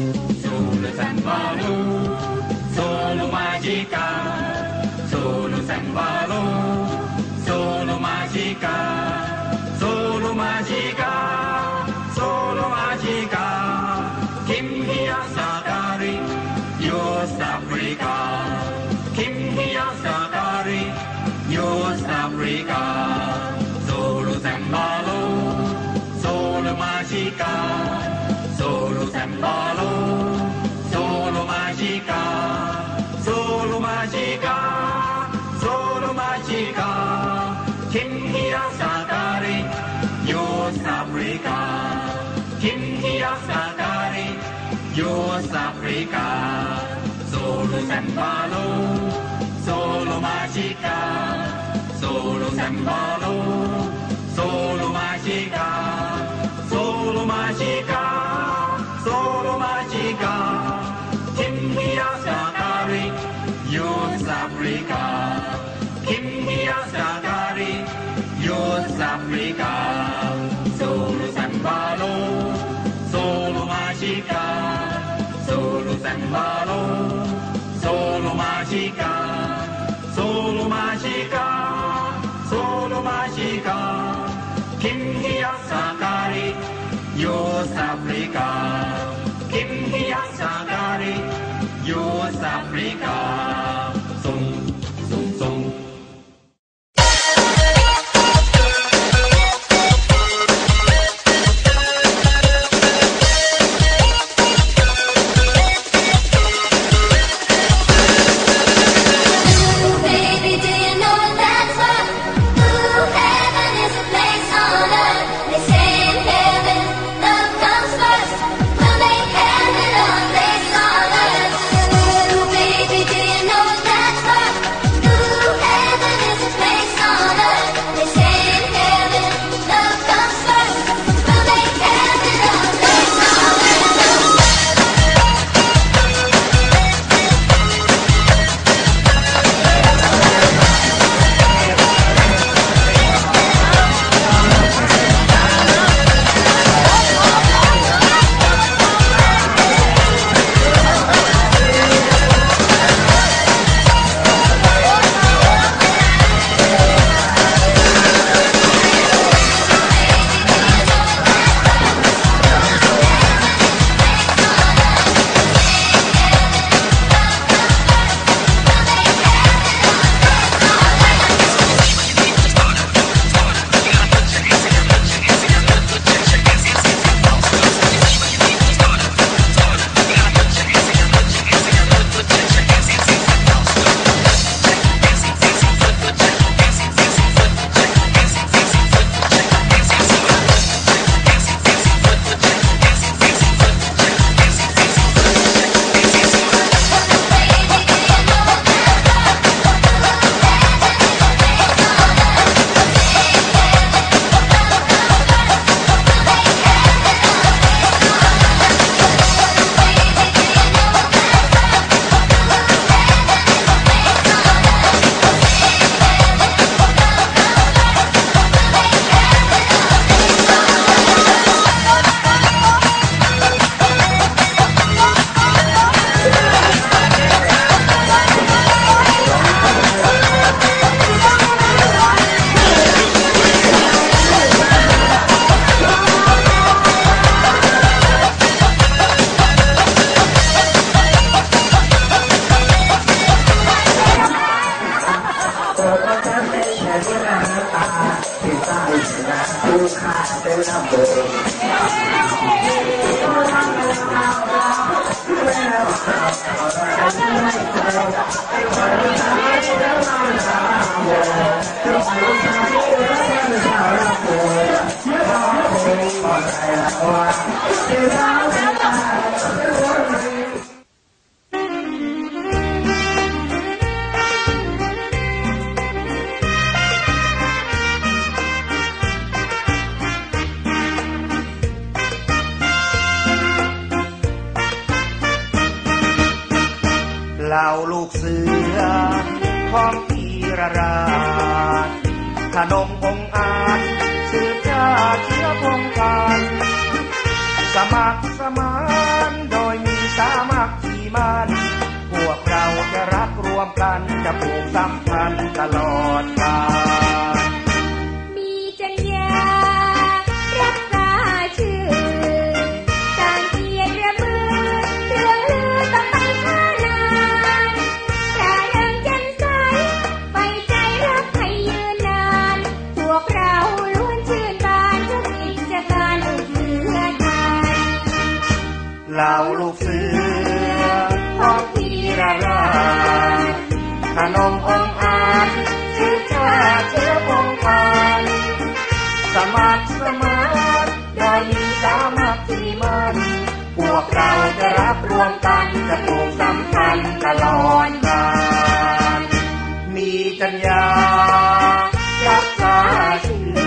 Solusan baru, solo majikan. Solusan baru, solo majikan. Solo majikan, solo majikan. Kim Hiya Sakari, Yos Afrika. Kim Hiya Sakari, Yos Afrika. magica, solo sembalo, solo magica, solo sembalo, solo magica, solo magica, solo magica. India, South Africa, Africa. เราลูกเสือของพีระรา นมองอาจสืบชาเชื้อพงกานสมัครสมานโดยมีสามัคคีมันพวกเราจะรักรวมกันจะผูกสัมพันธ์ตลอด จะปลูกสัมพันธ์ตลอดกาลมีจัญญารักษาชื่อ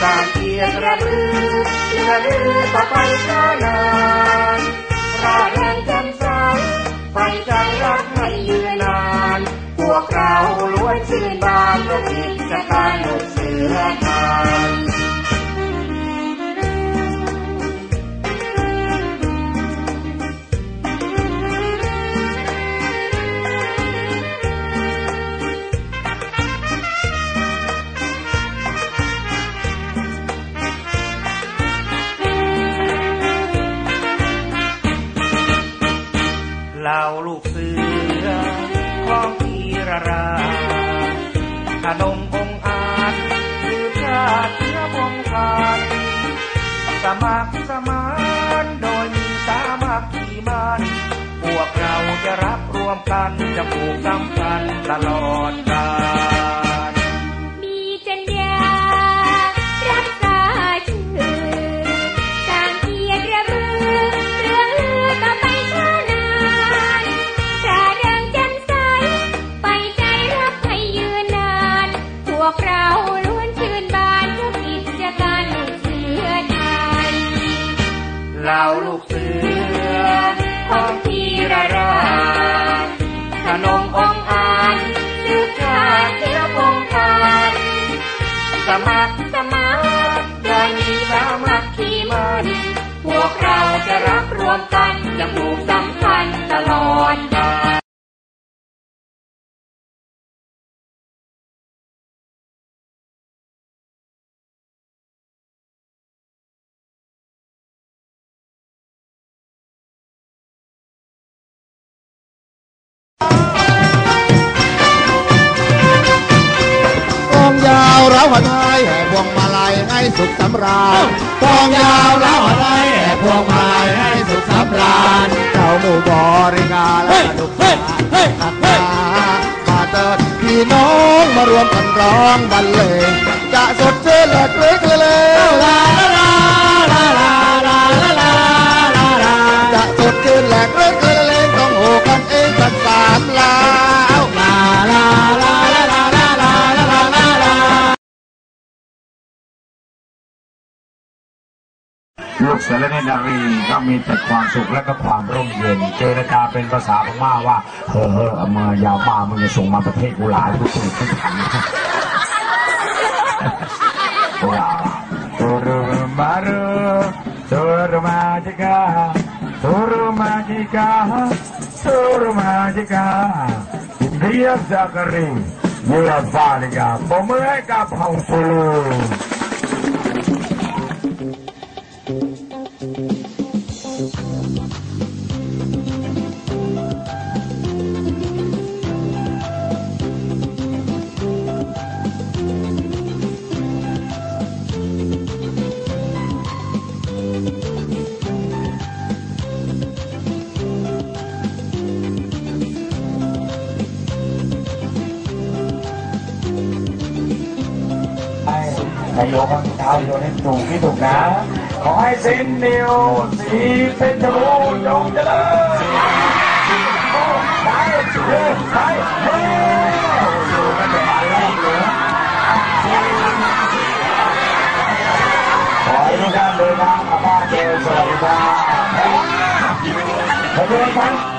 สร้างเกียรติระลึกระลึกต่อไปช้านาน สมัครสมานโดยมีสามัคคีมันพวกเราจะรับรวมกันจะผูกสัมพันตลอดกาล จะผูกสัมพันธ์ตลอดกาลกองยาวเราหัวไทยแห่พวงมาลัยให้สุขสำราญกองยาวเราหัว เราหมู่บริการและลูกหลานตักมามาเติดพี่น้องมารวมกันร้องบรรเลงจะสดชื่นและคลึก ลูกเสือและเนนารีก็มีแต่ความสุขและก็ความร่มเย็น เจรจาเป็นภาษาพม่าว่า เฮ้อเฮ้อเมายาวมามึงจะส่งมาประเทศกุหลาบกูถูกไม่ทันกุหลาบตุรุมารุตุรุมาจิกาตุรุมาจิกาตุรุมาจิกาเดียบจากรียูราฟาลิกาผมมือกับเฮาซูลู เให้โยกข้างเท้าโยนให้ถูกที่ถูกนะ ขอให้เซนนิวสีเป็นชมูจงเจริญโอ้ไปเลยไปเฮ้ยดูกันจะมาแล้วเลยขอให้ทุกท่านเดินทางกลับบ้านโดยสวัสดิภาพขอบคุณครับ